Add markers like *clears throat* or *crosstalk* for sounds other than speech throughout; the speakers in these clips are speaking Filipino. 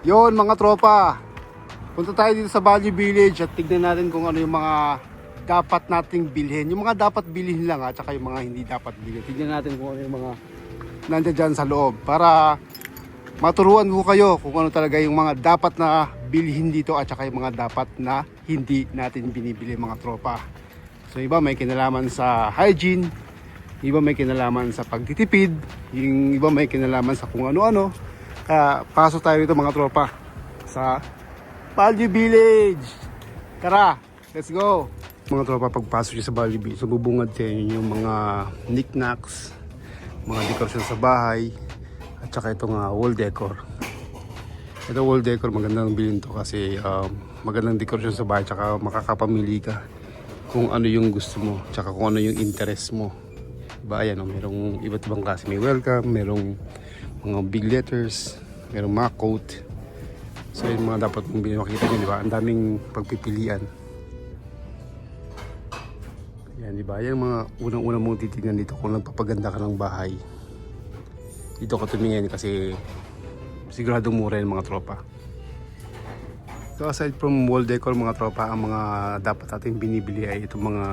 Yon mga tropa. Punta tayo dito sa Valley Village at tignan natin kung ano yung mga dapat nating bilhin. Yung mga dapat bilhin lang at saka yung mga hindi dapat bilhin. Tignan natin kung ano yung mga nandiyan dyan sa loob para maturuan ko kayo kung ano talaga yung mga dapat na bilhin dito at saka yung mga dapat na hindi natin binibili mga tropa. So iba may kinalaman sa hygiene, iba may kinalaman sa pagtitipid, yung iba may kinalaman sa kung ano-ano. Kaya pasok tayo dito mga tropa sa Value Village. Tara, let's go. Mga tropa, pagpasok nyo sa Value Village, sububungad sa inyo yung mga knickknacks, mga dekorasyon sa bahay, at saka itong uh, wall decor. Ito wall decor, magandang bilhin to kasi um, magandang dekorasyon sa bahay, tsaka makakapamili ka kung ano yung gusto mo, tsaka kung ano yung interest mo. Diba, ayan, oh, merong iba't ibang klase. May welcome, merong mga big letters, merong mga quote. So yun mga dapat mong bilhin. Makita nyo, di ba? Ang daming pagpipilian. Yan, di ba? Yan ang mga unang-unang mong titignan dito kung nagpapaganda ka ng bahay. Dito ka tumingin kasi siguradong mura yung mga tropa. So aside from wall decor mga tropa, ang mga dapat nating binibili ay itong mga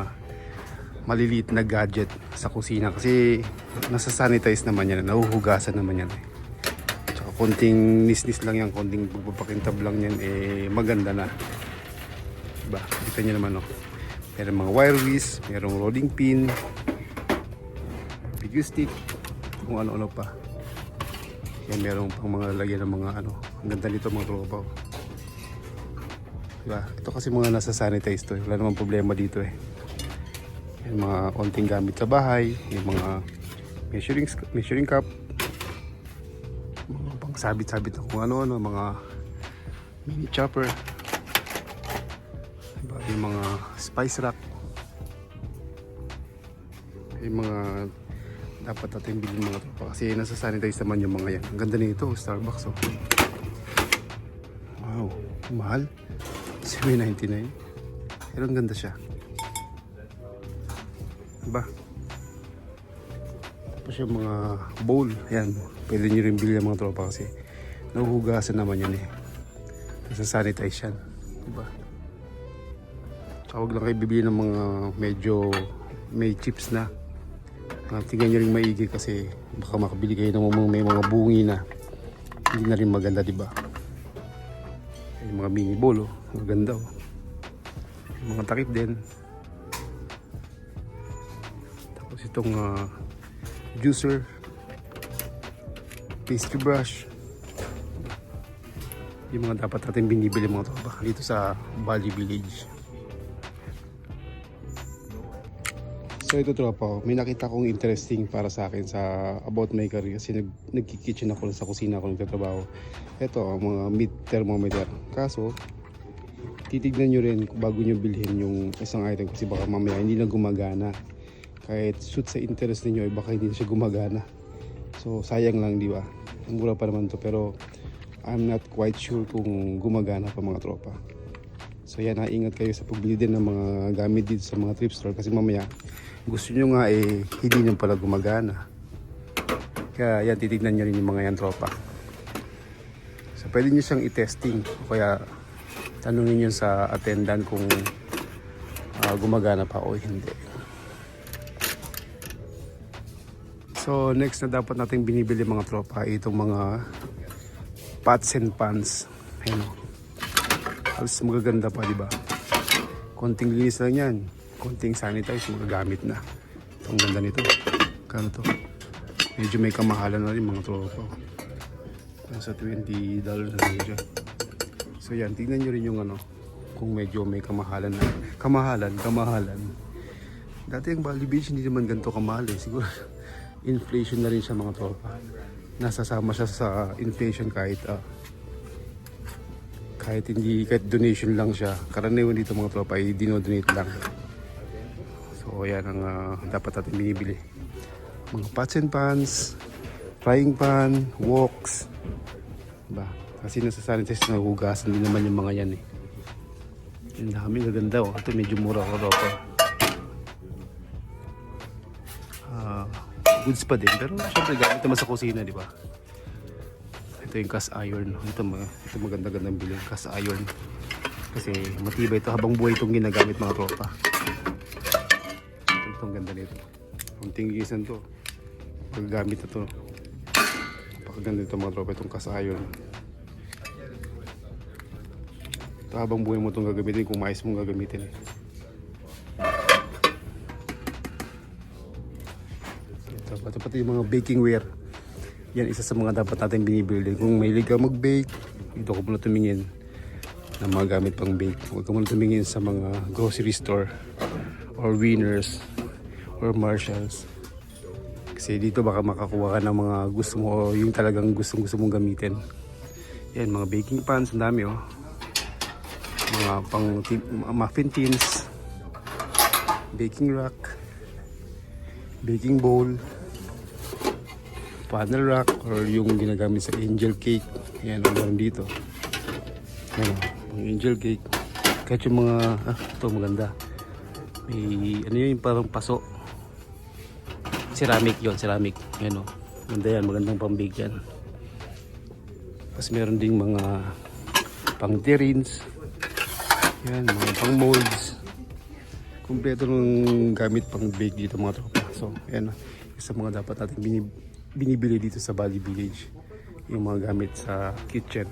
maliliit na gadget sa kusina kasi nasa sanitize naman yan, nahuhugasan naman yan. Eh. Konting nisnis lang yan, konting pagpapakintab lang yan, eh maganda na. Diba? Kita nyo naman oh. Meron mga wire whisk, merong rolling pin, video stick, kung ano-ano pa. Yan meron pang mga lalagyan ng mga ano. Ang ganda nito mga tropa. oh. Diba? Ito kasi mga nasa sanitize to. eh. Wala namang problema dito eh. Yung mga konting gamit sa bahay, yung mga measuring, measuring cup, mga pang sabit-sabit na kung ano-ano, mga mini chopper, diba? yung mga spice rack, yung mga dapat natin bilhin mga tropa kasi nasa sanitize naman yung mga yan. Ang ganda nito, Starbucks oh. Wow, mahal. 7.99. Pero ang ganda siya. Diba? Tapos yung mga bowl, ayan, pwede nyo rin bilhin mga tropa kasi nahuhugasan naman yan eh. Nasa sanitize yan. Diba? Tsaka huwag lang kayo bibili ng mga medyo may chips na. Uh, tingnan nyo rin maigi kasi baka makabili kayo ng mga may mga bungi na hindi na rin maganda, di ba? Yung mga mini bowl, oh. maganda oh. Yung mga takip din. Tapos itong ah, juicer, pastry brush. Yung mga dapat natin binibili mga tropa dito sa Bali Village. So ito tropa, oh, may nakita kong interesting para sa akin sa about my career kasi nag, nagki-kitchen ako sa kusina ako nagtatrabaho. Ito, ang mga mid thermometer. Kaso, titignan nyo rin bago nyo bilhin yung isang item kasi baka mamaya hindi na gumagana. Kahit suit sa interest ninyo, eh, baka hindi siya gumagana. So sayang lang, di ba? Mura pa naman to pero I'm not quite sure kung gumagana pa mga tropa. So yan, ingat kayo sa pagbili din ng mga gamit dito sa mga thrift store kasi mamaya gusto nyo nga eh hindi nyo pala gumagana. Kaya yan, titignan nyo rin yung mga yan tropa. So pwede nyo siyang i-testing kaya tanungin nyo sa attendant kung ah, gumagana pa o hindi. So next na dapat nating binibili mga tropa itong mga pots and pans. Ayun. Halos magaganda pa, di ba? Konting linis lang yan. Konting sanitize, magagamit na. Ang ganda nito. Kano to? Medyo may kamahalan na rin mga tropa. Nasa 20 dollars na rin siya. So yan, tingnan nyo rin yung ano, kung medyo may kamahalan na. Kamahalan, kamahalan. Dati ang Bali Beach hindi naman ganito kamahal eh. Siguro inflation na rin siya mga tropa. Nasasama siya sa inflation kahit ah, kahit hindi kahit donation lang siya. Karaniwan dito mga tropa ay dinodonate lang. So yan ang ah, dapat natin binibili. Mga pots and pans frying pan woks ba kasi nasa sanitize na hugasan din naman yung mga yan eh. Yung dami gaganda oh. Ito medyo mura ko tropa goods pa din pero syempre gamit naman sa kusina di ba Ito yung cast iron. Ito, ito maganda-gandang bilhin. Cast iron. Kasi matibay ito habang buhay itong ginagamit mga tropa. Ito ang ganda nito. Ang tingisan to. Paggamit na to. Napakaganda ito mga tropa itong cast iron. Ito habang buhay mo itong gagamitin kung mais mong gagamitin. Eh. Ito, pati pati yung mga baking ware. Yan isa sa mga dapat natin binibili. Kung may ka mag-bake, dito ko muna tumingin ng mga gamit pang bake. Huwag ka muna tumingin sa mga grocery store or Winners or Marshalls. Kasi dito baka makakuha ka ng mga gusto mo o yung talagang gustong gusto mong gamitin. Yan, mga baking pans, ang dami oh. Mga pang muffin tins, baking rack, baking bowl, funnel rack or yung ginagamit sa angel cake. Yan ang meron dito. Yan ang angel cake. Kahit yung mga, ah, ito maganda. May, ano yun, parang paso. Ceramic yon ceramic. Yan o. Maganda yan, magandang pambig yan. Tapos meron ding mga pang terrins. Yan, mga pang molds. Kumpleto ng gamit pang bake dito mga tropa. So, yan. Isa mga dapat natin binib- binibili dito sa Bali Village. Yung mga gamit sa kitchen.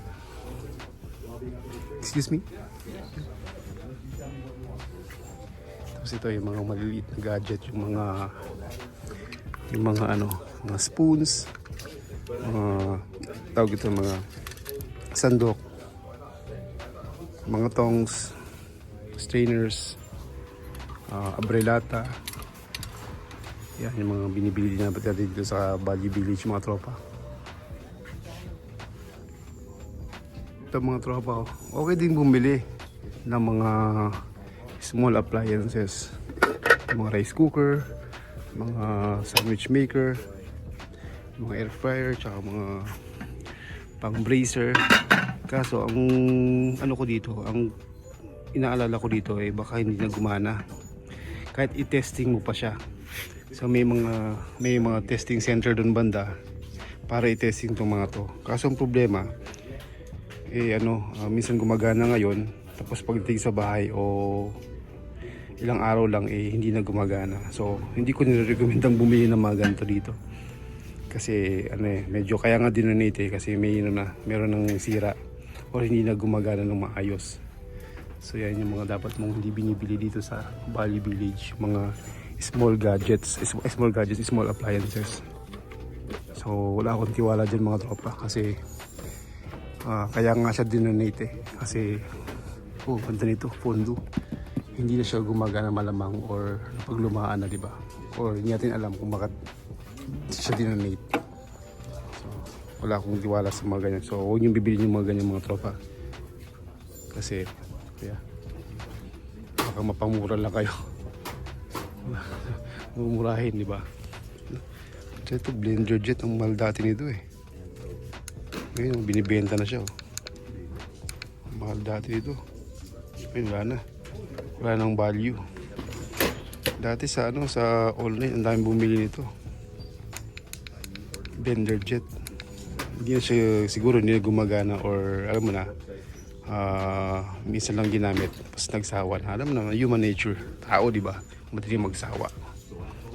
Excuse me? Tapos ito yung mga maliliit na gadget, yung mga yung mga ano, mga spoons, mga tawag ito mga sandok, mga tongs, strainers, uh, abrelata. Yan yung mga binibili din natin dito sa Bali Village mga tropa. Ito mga tropa, oh. okay din bumili ng mga small appliances. Mga rice cooker, mga sandwich maker, mga air fryer, tsaka mga pang bracer. Kaso ang ano ko dito, ang inaalala ko dito eh baka hindi na gumana. Kahit i-testing mo pa siya. So may mga may mga testing center doon banda para i-testing tong mga to. Kaso ang problema eh ano, ah, minsan gumagana ngayon tapos pagdating sa bahay o ilang araw lang eh hindi na gumagana. So hindi ko nire-recommend ang bumili ng mga ganito dito. Kasi ano eh, medyo kaya nga dinonate eh kasi may ano na, meron ng sira or hindi na gumagana ng maayos. So yan yung mga dapat mong hindi binibili dito sa Bali Village, mga small gadgets, small gadgets, small appliances. So wala akong tiwala dyan mga tropa kasi ah, kaya nga siya dinonate eh. Kasi oh, ganda nito, pondo. Hindi na siya gumagana malamang or paglumaan na, di ba? Or hindi natin alam kung bakit siya dinonate. So, wala akong tiwala sa mga ganyan. So, huwag niyong bibili yung mga ganyan mga tropa. Kasi, kaya, baka mapamura lang kayo. Mumurahin, di ba? Ito, blender jet, ang mahal dati nito eh. Ngayon, binibenta na siya. Oh. Ang mahal dati nito. Ayun, wala na. Wala nang value. Dati sa ano, sa online, ang daming bumili nito. Blender jet. Hindi na siya, siguro hindi na gumagana or alam mo na, ah minsan lang ginamit tapos nagsawa na. Alam mo na, human nature. Tao, di ba? Madaling magsawa.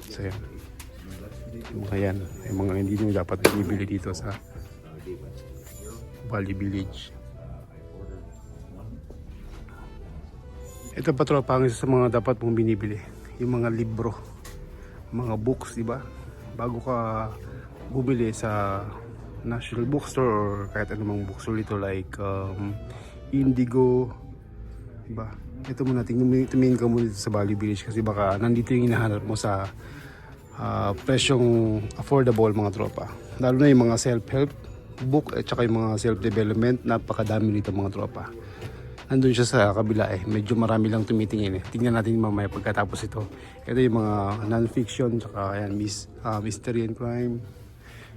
So, yan. Yung mga yan, yung mga hindi nyo dapat binibili dito sa Bali Village. Ito pa tropa sa mga dapat mong binibili. Yung mga libro, mga books, di ba? Bago ka bumili sa National Bookstore or kahit anumang bookstore dito like um, Indigo, di ba? Ito muna, tingin, tumingin ka muna sa Bali Village kasi baka nandito yung hinahanap mo sa ah, presyong affordable mga tropa. Lalo na yung mga self-help book at saka yung mga self-development, napakadami nito mga tropa. Nandun siya sa kabila eh, medyo marami lang tumitingin eh. Tingnan natin mamaya pagkatapos ito. Ito yung mga non-fiction, saka ayan, mis, ah, mystery and crime,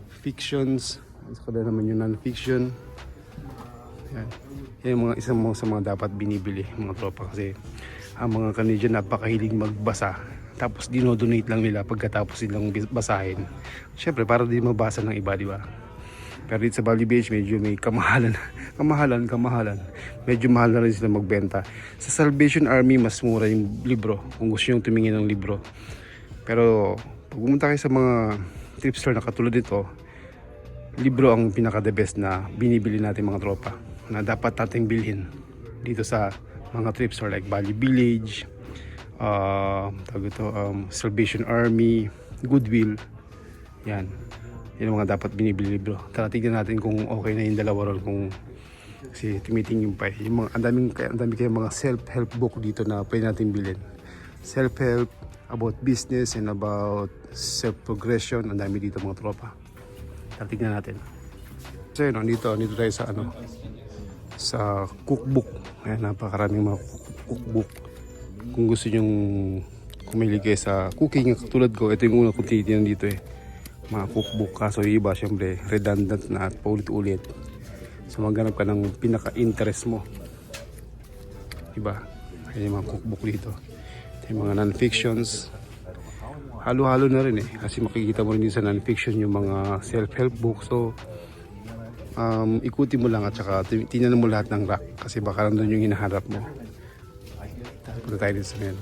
fictions, saka na naman yung non-fiction. Yan. Yan yung mga isang mga sa mga dapat binibili mga tropa kasi ang mga Canadian napakahilig magbasa tapos dinodonate lang nila pagkatapos silang basahin. Siyempre para di mabasa ng iba, di ba? Pero dito sa Bali Beach, medyo may kamahalan. *laughs* kamahalan, kamahalan. Medyo mahal na rin sila magbenta. Sa Salvation Army, mas mura yung libro. Kung gusto nyo tumingin ng libro. Pero pag pumunta kayo sa mga trip store na katulad nito, libro ang pinaka the best na binibili natin mga tropa na dapat nating bilhin dito sa mga trip store like Bali Village, uh, tawag ito, um, Salvation Army, Goodwill. Yan. Yan ang mga dapat binibili libro. Tara tignan natin kung okay na yung dalawa ron kung kasi tumiting yung pa eh. Yung mga, ang daming, ang dami kayong mga self-help book dito na pwede natin bilhin. Self-help, about business and about self-progression. Ang dami dito mga tropa. Tara tignan natin. So yun, dito, dito tayo sa ano, sa cookbook. Ayan, napakaraming mga cookbook. Kung gusto nyong kumili kayo sa cooking, katulad ko, ito yung una kong tinitingnan dito eh. Mga cookbook, kaso yung iba, syempre, redundant na at paulit-ulit. So maghanap ka ng pinaka-interest mo. Diba? Ayan yung mga cookbook dito. Ito yung mga non-fictions. Halo-halo na rin eh. Kasi makikita mo rin sa non-fiction yung mga self-help book. So, um, ikuti mo lang at saka tin- tingnan mo lahat ng rack kasi baka nandun yung hinaharap mo. Punta tayo din sa ngayon.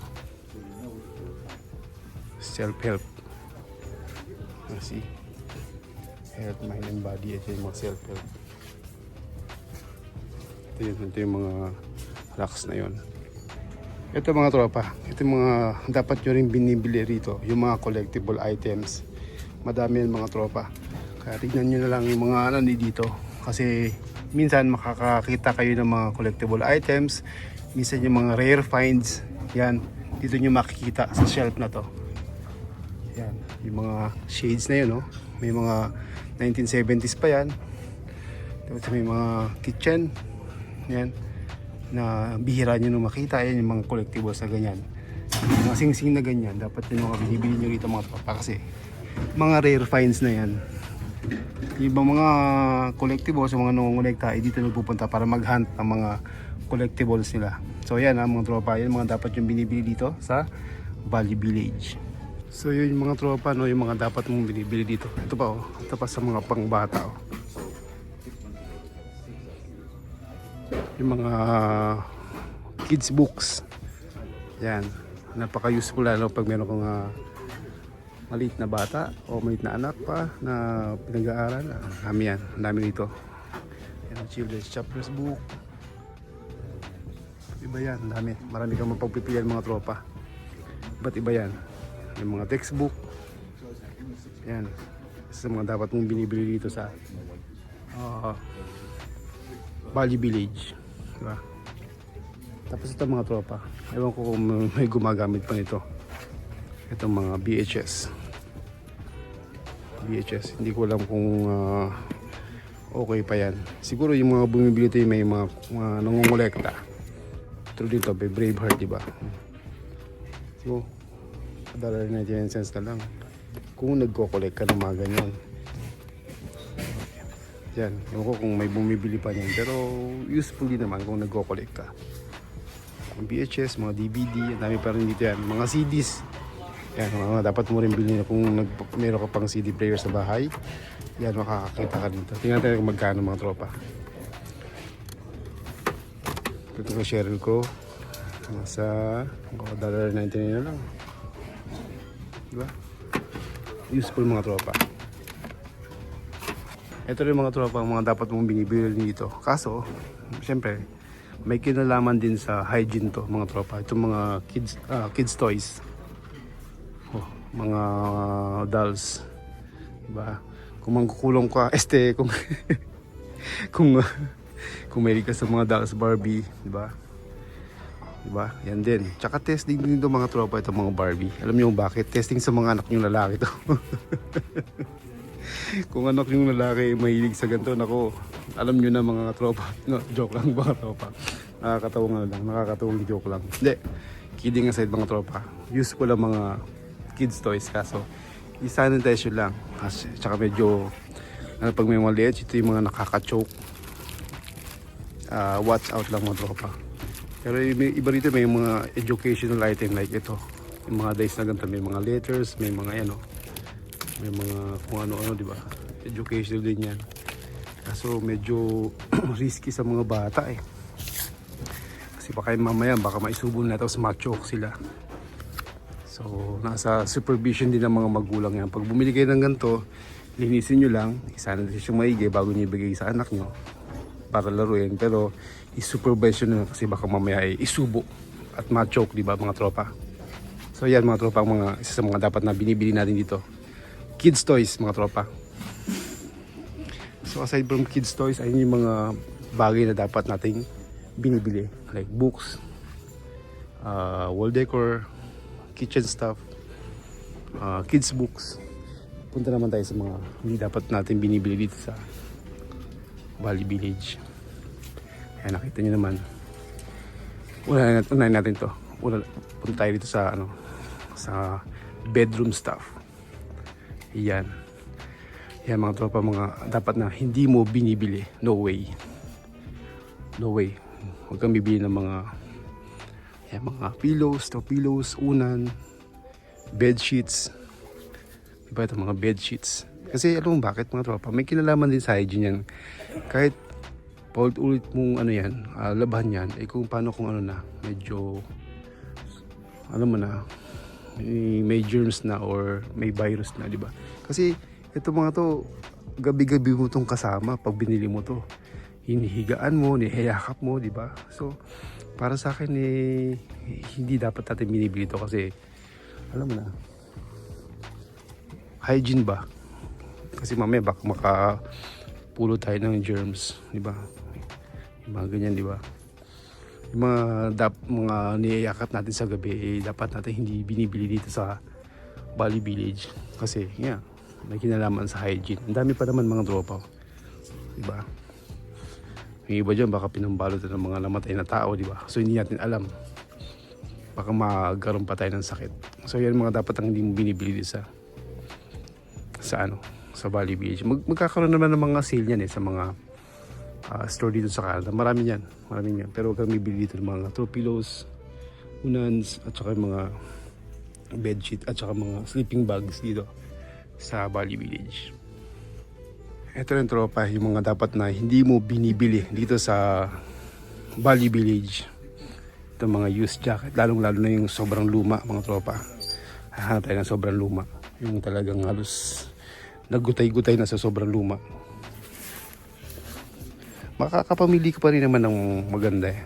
Self-help. Kasi, health, mind, and body. Ito yung mga self-help. Ito ito yung mga racks na yon. Ito mga tropa, ito yung mga dapat nyo rin binibili rito, yung mga collectible items. Madami yan mga tropa. Kaya tignan nyo na lang yung mga ano dito. Kasi minsan makakakita kayo ng mga collectible items. Minsan yung mga rare finds. Yan, dito nyo makikita sa shelf na to. Yan, yung mga shades na yun, no? May mga 1970s pa yan. Tapos may mga kitchen. Yan na bihira nyo na makita yan yung mga collectibles na ganyan yung mga sing-sing na ganyan dapat yung mga binibili nyo rito mga tropa kasi mga rare finds na yan ibang mga collectibles yung mga nangongolekta ay dito nagpupunta para mag-hunt ng mga collectibles nila. So yan ha mga tropa. Yan mga dapat yung binibili dito sa Bali Village. So yun yung mga tropa no? Yung mga dapat mong binibili dito. Ito pa oh. Ito pa sa mga pangbata oh. Yung mga kids books. Yan. Napaka useful lalo pag meron kang uh, maliit na bata o maliit na anak pa na pinag-aaral dami yan ang dami dito yan ang children's chapters book iba yan ang dami marami kang mapagpipilian mga tropa ba't iba yan yung mga textbook yan sa mga dapat mong binibili dito sa uh, Bali Village. Diba? Tapos ito mga tropa. Ewan ko kung may gumagamit pa nito. Itong mga BHS. BHS. Hindi ko alam kung ah, okay pa yan. Siguro yung mga bumibili yung may mga, mga nangongolekta. Tulad dito, may Braveheart, diba? So, $1.99 cents na lang. Kung nagko-collect ka ng mga ganyan. Yan, ewan ko kung may bumibili pa niyan. Pero useful din naman kung nagko-collect ka. Mga VHS, mga DVD, ang dami pa rin dito yan. Mga CDs. Yan, mga dapat mo rin bilhin kung nag, meron ka pang CD player sa bahay. Yan, makakakita ka dito. Tingnan natin kung magkano mga tropa. Ito ko share ko. Nasa $1.99 na lang. Diba? Useful mga tropa. Ito rin mga tropa, mga dapat mong binibili dito. Kaso, siyempre, may kinalaman din sa hygiene to mga tropa. Itong mga kids ah, kids toys. Mga dolls. Diba? Kung mangkukulong ka, *laughs* este, kung kung kung may ka sa mga dolls Barbie, di ba? Di ba? Yan din. Tsaka testing din to mga tropa itong mga Barbie. Alam niyo bakit? Testing sa mga anak niyo lalaki to. *laughs* kung anak yung lalaki mahilig sa ganito, nako, alam nyo na mga tropa. *laughs* No, joke lang mga tropa. Nakakatawang lang, nakakatawang joke lang. Hindi, kidding aside mga tropa. Useful ang mga kids toys kaso i-sanitize yun lang. Kasi, tsaka medyo, ano pag may maliit, ito yung mga nakaka-choke. Ah, watch out lang mga tropa. Pero may, iba rito may mga educational item like ito. Yung mga dice na ganito, may mga letters, may mga ano, may mga kung ano-ano, di ba? Educational din yan. Kaso medyo *clears throat* risky sa mga bata eh. Kasi baka mamaya baka maisubo na tapos ma-choke sila. So, nasa supervision din ng mga magulang yan. Pag bumili kayo ng ganito, linisin nyo lang, isana natin siyang maigi bago nyo ibigay sa anak nyo para laruin. Pero, i-supervision nyo kasi baka mamaya ay isubo at ma-choke, di ba mga tropa? So, yan mga tropa, mga, isa sa mga dapat na binibili natin dito. Kids toys, mga tropa. So, aside from kids toys, ayun yung mga bagay na dapat nating binibili. Like books, uh, wall decor, kitchen stuff, uh, kids books. Punta naman tayo sa mga hindi dapat natin binibili dito sa Bali Village. Ayan, nakita nyo naman. Unahin natin, unahin natin to. Una, punta tayo dito sa ano sa bedroom stuff. Yan. Yan mga tropa, mga dapat na hindi mo binibili. No way. No way. Huwag kang bibili ng mga yan, mga pillows, to pillows, unan, bed sheets. Diba ito mga bed sheets? Kasi alam mo bakit mga tropa? May kinalaman din sa hygiene yan. Kahit paulit-ulit mong ano yan, ah, labahan yan, eh kung paano kung ano na, medyo, alam mo na, may, may germs na or may virus na, di ba? Kasi ito mga to, gabi-gabi mo tong kasama pag binili mo to. Hinihigaan mo, nihiyakap mo, di ba? So, para sa akin eh, hindi dapat natin binibili to kasi, alam mo na, hygiene ba? Kasi mamaya baka makapulo tayo ng germs, di ba? Yung mga ganyan, di ba? Yung mga, dap, mga niyayakap natin sa gabi, eh, dapat natin hindi binibili dito sa Bali Village. Kasi, yeah, may kinalaman sa hygiene. Ang dami pa naman mga tropa. Di ba? Yung iba dyan, baka pinambalot na ng mga namatay na tao, di ba? So, hindi natin alam. Baka magkaroon pa tayo ng sakit. So, yan mga dapat ang hindi mo binibili sa sa ano, sa Bali Beach. Mag magkakaroon naman ng mga sale yan eh sa mga ah, store dito sa Canada. Marami yan, marami yan. Pero huwag kang bibili dito ng mga throw pillows, unans, at saka mga bedsheet at saka mga sleeping bags dito sa Bali Village. Ito rin tropa, yung mga dapat na hindi mo binibili dito sa Bali Village. Ito mga used jacket, lalong lalo na yung sobrang luma mga tropa. Hahanap tayo ng sobrang luma. Yung talagang halos nagutay-gutay na sa sobrang luma. Makakapamili ka pa rin naman ng maganda eh.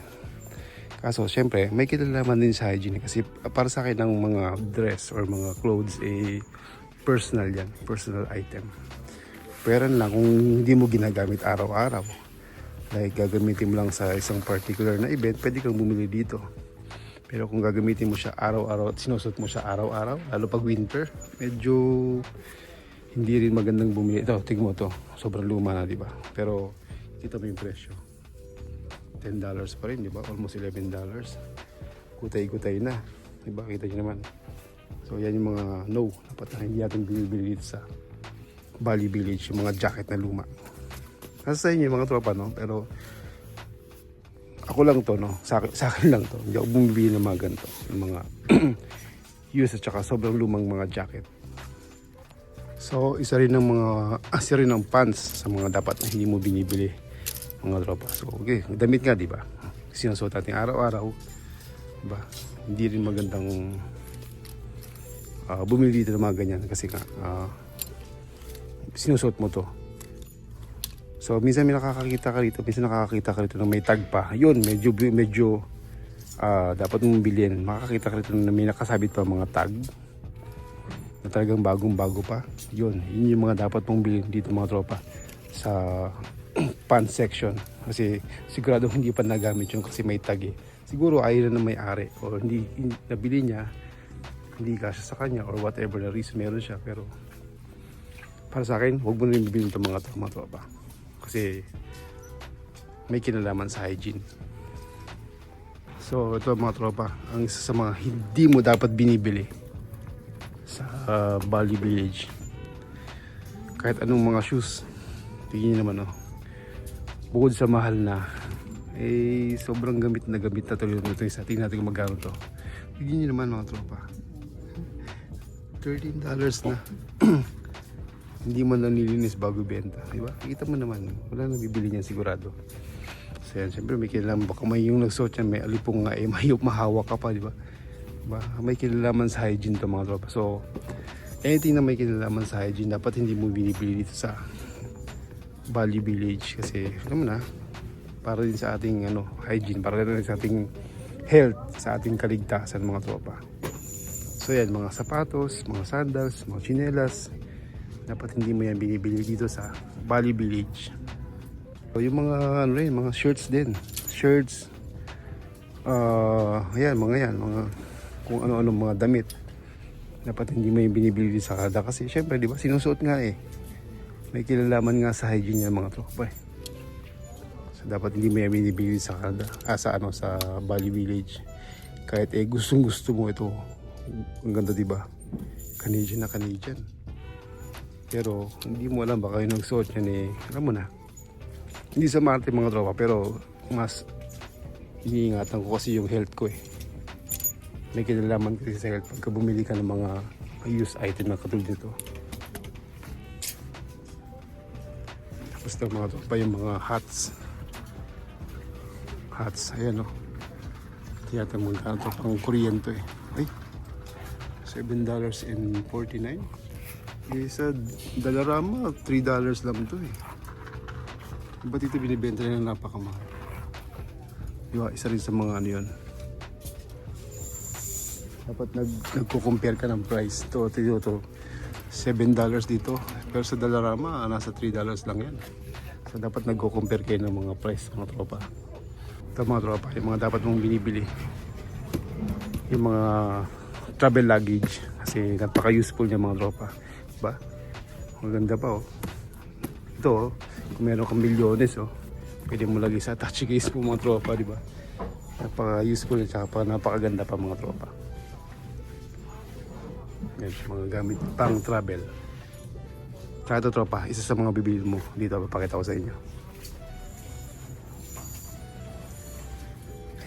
Kaso, syempre, may kinalaman din sa hygiene. Kasi para sa akin, ang mga dress or mga clothes, eh, personal yan. Personal item. Pero lang, kung hindi mo ginagamit araw-araw, like gagamitin mo lang sa isang particular na event, pwede kang bumili dito. Pero kung gagamitin mo siya araw-araw at sinusot mo siya araw-araw, lalo pag winter, medyo hindi rin magandang bumili. Ito, tingnan mo to. Sobrang luma na, di ba? Pero, kita mo yung presyo. $10 pa rin, di ba? Almost $11. Gutay-gutay na. Di ba? Kita nyo naman. So, yan yung mga no. Dapat na hindi natin binibili dito sa Bali Village. Yung mga jacket na luma. Nasa sa inyo mga tropa, no? Pero, ako lang to, no? Sa, akin- sa akin lang to. Hindi ako bumibili ng mga ganito. Yung mga *clears throat* used at saka sobrang lumang mga jacket. So, isa rin ng mga, ah, *clears throat* isa rin ng pants sa mga dapat na hindi mo binibili mga tropa. So, okay, damit nga, di ba? Sinusuot natin araw-araw. Di ba? Hindi rin magandang ah, bumili dito ng mga ganyan kasi nga, ah, sinusuot mo to. So, minsan may nakakakita ka rito, minsan nakakakita ka rito na may tag pa. Yun, medyo, medyo, ah, dapat mong bilhin. Makakakita ka rito na may nakasabit pa mga tag na talagang bagong bago pa. Yun, yun yung mga dapat mong bilhin dito mga tropa sa *clears throat* pants section. Kasi sigurado hindi pa nagamit yun kasi may tag eh. Siguro ayaw na ng may-ari o hindi, nabili niya hindi kasya sa kanya or whatever the reason meron siya pero para sa akin huwag mo na rin bibilin itong mga, to, mga tropa kasi may kinalaman sa hygiene so ito mga tropa ang isa sa mga hindi mo dapat binibili sa uh, Bali Village. Kahit anong mga shoes, tingin naman oh. Bukod sa mahal na, eh sobrang gamit na gamit na tuloy nito isa. Tingnan natin kung magkano to. Tingin nyo naman mga tropa. $13 na. *clears throat* Hindi mo lang nilinis bago benta. Di ba? Kita mo naman. Wala nang bibili niyan sigurado. So yan, syempre may kinalaman. Baka may yung nagsuot yan, may alipong nga eh, *laughs* may mahawak ka pa, di ba? Diba? May kinalaman sa hygiene to mga tropa. So, anything na may kinalaman sa hygiene, dapat hindi mo binibili dito sa Bali Village. Kasi, alam na, para din sa ating ano, hygiene, para din sa ating health, sa ating kaligtasan mga tropa. So yan, mga sapatos, mga sandals, mga chinelas, dapat hindi mo yan binibili dito sa Bali Village. So, yung mga ano rin, mga shirts din. Shirts, ah, ayan, mga yan, mga kung ano-ano mga damit. Dapat hindi mo yung binibili sa kada kasi syempre, di ba, sinusuot nga eh. May kilalaman nga sa hygiene yan mga tropa eh. So, dapat hindi mo yan binibili sa kada, ah, sa ano, sa Bali Village. Kahit eh, gustong gusto mo ito. Ang ganda, di ba? Canadian na Canadian. Pero hindi mo alam baka yung nagsuot yan eh, alam mo na. Hindi sa mati mga tropa pero mas iniingatan ko kasi yung health ko eh. May kinalaman kasi sa health pagka bumili ka ng mga used item na katulad nito. Tapos ito mga tropa yung mga hats. Hats, ayan o. Tiyata mo magkano to pang Korean to eh. Ay, $7.49. Isa, Dalarama, $3 lang to eh. Ba't ito binibenta nila napakamahal? Di ba, isa rin sa mga ano yun. Dapat nag, nagko-compare ka ng price. To, to, to, to. $7 dito. Pero sa Dalarama, nasa $3 lang yan. So dapat nagko-compare kayo ng mga price, mga tropa. Ito mga tropa, yung mga dapat mong binibili. Yung mga travel luggage. Kasi napaka-useful niya mga tropa. Diba? Maganda pa oh. Ito oh, kung meron kang milyones oh, pwede mo lagi sa touch case mo mga tropa, di ba? Napaka-useful at saka napakaganda pa mga tropa. Yan, mga gamit pang travel. Tsaka ito tropa, isa sa mga bibili mo. Dito, papakita ko sa inyo.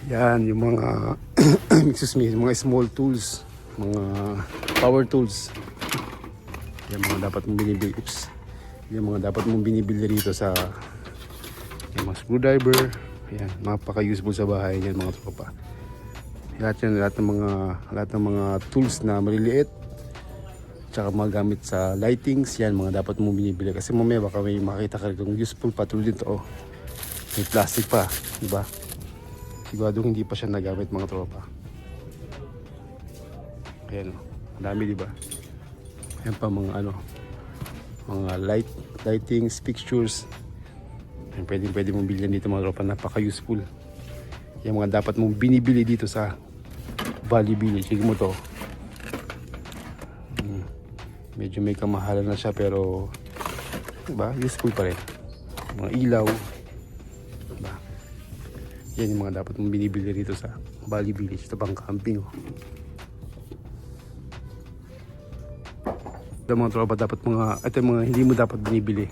Yan, yung mga, *coughs* excuse me, mga small tools, mga power tools. Yan mga dapat mong binibili. Oops. Yan mga dapat mong binibili rito sa yung mga screwdriver. Yan, napaka-useful sa bahay yan mga tropa. Lahat yan, lahat ng mga lahat ng mga tools na maliliit tsaka mga gamit sa lightings, yan mga dapat mong binibili kasi mamaya baka may makita ka rin useful pa tulad dito oh. May plastic pa, di ba? Siguradong hindi pa siya nagamit mga tropa. Ayan, oh. Ang dami, di ba? Yan pa mga ano, mga light, lightings, fixtures. Yan, pwede, pwede mong bilhin dito mga tropa, napaka-useful. Yung mga dapat mong binibili dito sa Valley Village. Sige mo to. Hmm. Medyo may kamahalan na siya pero diba, useful pa rin. Mga ilaw. Diba? Yan yung mga dapat mong binibili dito sa Valley Village. Ito pang camping. Oh. Ito mga tropa dapat mga ito mga hindi mo dapat binibili.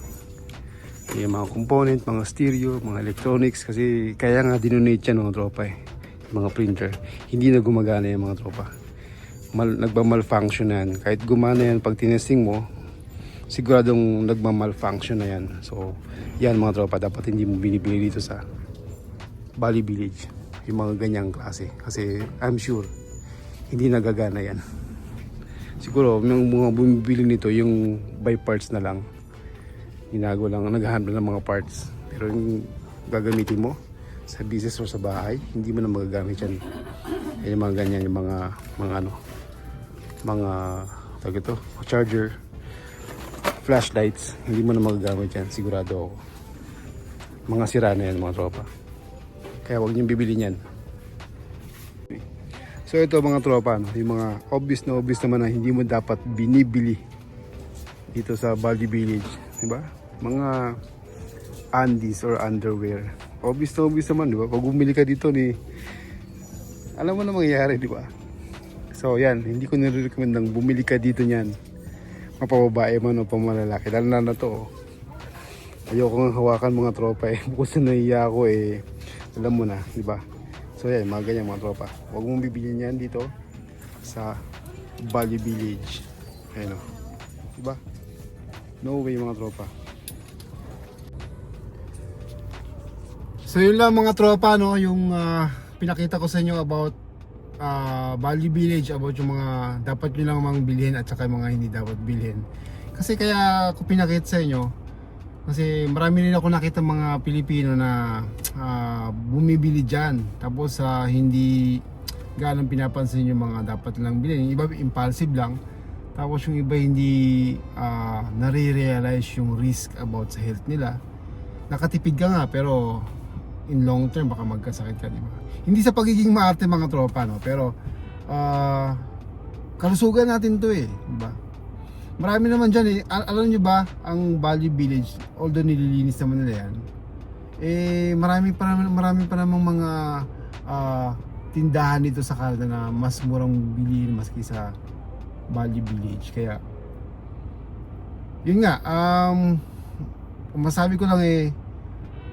Yung mga component, mga stereo, mga electronics kasi kaya nga dinonate yan mga tropa eh. Yung Mga printer. Hindi na gumagana yung mga tropa. Mal, nagmamalfunction na yan. Kahit gumana yan pag tinesting mo, siguradong nagmamalfunction na yan. So, yan mga tropa, dapat hindi mo binibili dito sa Bali Village. Yung mga ganyang klase. Kasi I'm sure, hindi nagagana yan siguro yung mga bumibili nito yung by parts na lang. Ginago lang naghahandle ng mga parts. Pero yung gagamitin mo sa business o sa bahay hindi mo na magagamit yan. Yan yung mga ganyan yung mga mga ano mga tawag ito charger flashlights. Hindi mo na magagamit yan sigurado ako. Mga sira na yan mga tropa. Kaya huwag niyong bibili yan So ito mga tropa, no? yung mga obvious na obvious naman na hindi mo dapat binibili dito sa Bali Village, di ba? Mga undies or underwear. Obvious na obvious naman, di ba? Pag bumili ka dito ni alam mo na mangyayari, di ba? So yan, hindi ko nire-recommend nang bumili ka dito niyan. Mapababae man o pamalalaki. Lalo na na to. oh. Ayoko nga hawakan mga tropa eh. *laughs* Bukod sa nahiya ako eh. Alam mo na, di ba? So yan, mga ganyan mga tropa. Huwag mong bibilin yan dito sa Bali Village. Ayan o. Diba? No way mga tropa. So yun lang mga tropa no, yung ah, pinakita ko sa inyo about ah, Bali Village, about yung mga dapat nyo lang mga bilhin at saka mga hindi dapat bilhin. Kasi kaya ko pinakita sa inyo, kasi marami rin ako nakita mga Pilipino na ah, bumibili dyan. Tapos ah, hindi ganang pinapansin yung mga dapat lang bilhin. Yung iba impulsive lang. Tapos yung iba hindi ah, nare-realize yung risk about sa health nila. Nakatipid ka nga pero in long term baka magkasakit ka, di ba? Hindi sa pagiging maarte mga tropa, no? Pero ah kalusugan natin to eh, di ba? Marami naman dyan eh. Al- alam nyo ba, ang Bali Village, although nililinis naman nila yan, eh marami pa naman, marami pa namang mga ah, tindahan dito sa Canada na mas murang bilhin maski sa Bali Village. Kaya, yun nga, um, masabi ko lang eh,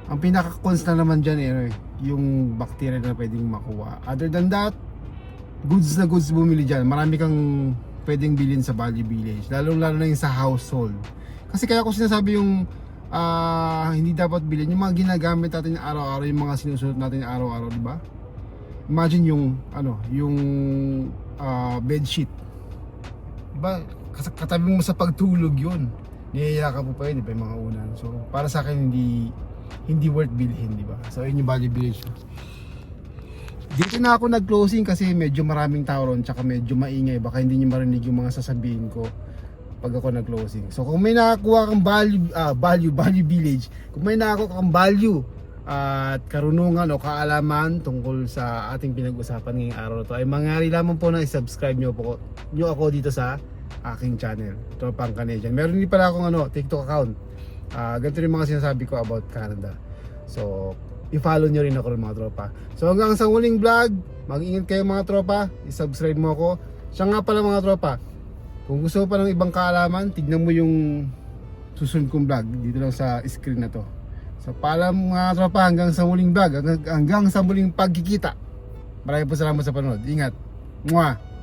ang pinaka-cons na naman dyan eh, eh, yung bacteria na pwedeng makuha. Other than that, goods na goods bumili dyan. Marami kang pwedeng bilhin sa Bali Village. Lalo lalo na yung sa household. Kasi kaya ko sinasabi yung ah, hindi dapat bilhin. Yung mga ginagamit natin araw-araw, yung mga sinusunod natin araw-araw, di ba? Imagine yung, ano, yung ah, bedsheet. Di ba? Katabi mo sa pagtulog yun. Niyayaka mo pa yun, di ba, yung mga unan. So, para sa akin, hindi hindi worth bilhin, di ba? So, yun yung Bali Village. Dito na ako nag-closing kasi medyo maraming tao ron tsaka medyo maingay. Baka hindi niyo marinig yung mga sasabihin ko pag ako nag-closing. So kung may nakakuha kang value, ah, value, value village, kung may nakakuha kang value at karunungan o kaalaman tungkol sa ating pinag-usapan ngayong araw to ay mangyari lamang po na i-subscribe nyo, po, nyo ako dito sa aking channel. Ito pang Canadian. Meron din pala akong ano, TikTok account. Ah, ganito rin mga sinasabi ko about Canada. So, i-follow nyo rin ako mga tropa. So hanggang sa huling vlog, mag-ingat kayo mga tropa, i-subscribe mo ako. Siya nga pala mga tropa, kung gusto pa ng ibang kaalaman, tignan mo yung susunod kong vlog dito lang sa screen na to. So paalam mga tropa hanggang sa huling vlog, hanggang, hanggang sa muling pagkikita. Maraming po salamat sa panonood. Ingat. Mwah!